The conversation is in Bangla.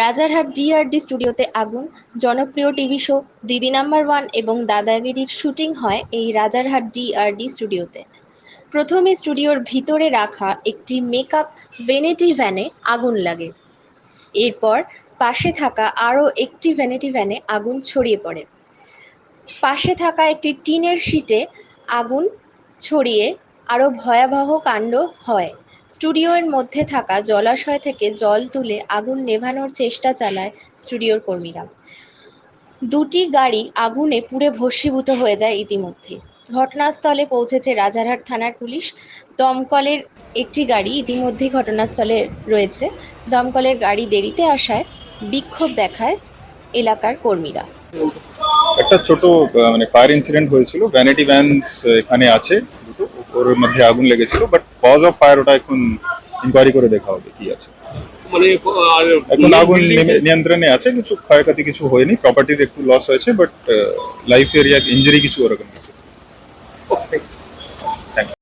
রাজারহাট ডিআরডি স্টুডিওতে আগুন, জনপ্রিয় TV show, Didi number one এবং দাদাগিরির শুটিং হয় এই রাজারহাট ডিআরডি স্টুডিওতে। প্রথমে স্টুডিওর ভিতরে রাখা একটি মেকআপ ভেনেটি ভ্যানে আগুন লাগে। এরপর পাশে থাকা আরও একটি ভ্যানিটি ভ্যানে আগুন ছড়িয়ে পড়ে। পাশে থাকা একটি টিনের শিটে আগুন ছড়িয়ে আরও ভয়াবহ কাণ্ড হয়। স্টুডিওর মধ্যে থাকা জলাশয় থেকে জল তুলে আগুন নেভানোর চেষ্টা চালায় স্টুডিওর কর্মীরা। দুটি গাড়ি আগুনে পুড়ে ভস্মীভূত হয়ে যায় ইতিমধ্যে ঘটনাস্থলে পৌঁছেছে রাজারহাট থানার পুলিশ। দমকলের একটি গাড়ি ইতিমধ্যেই ঘটনাস্থলে রয়েছে। দমকলের গাড়ি দেরিতে আসায় বিক্ষোভ দেখায় এলাকার কর্মীরা। একটা ছোট মানে ফায়ার ইনসিডেন্ট হয়েছিল। ভ্যানিটি ভ্যানস এখানে আছে। ওর মধ্যে আগুন লেগেছিল বাট কজ অফ ফায়ার ওটা এখন ইনকোয়ারি করে দেখা হবে কি আছে। মানে এখন আগুন নিয়ন্ত্রণে আছে কিছু ক্ষয়ক্ষতি কিছু হয়নি প্রপার্টির একটু লস হয়েছে বাট লাইফ এরিয়া ইঞ্জুরি কিছু ওরকম কিছু.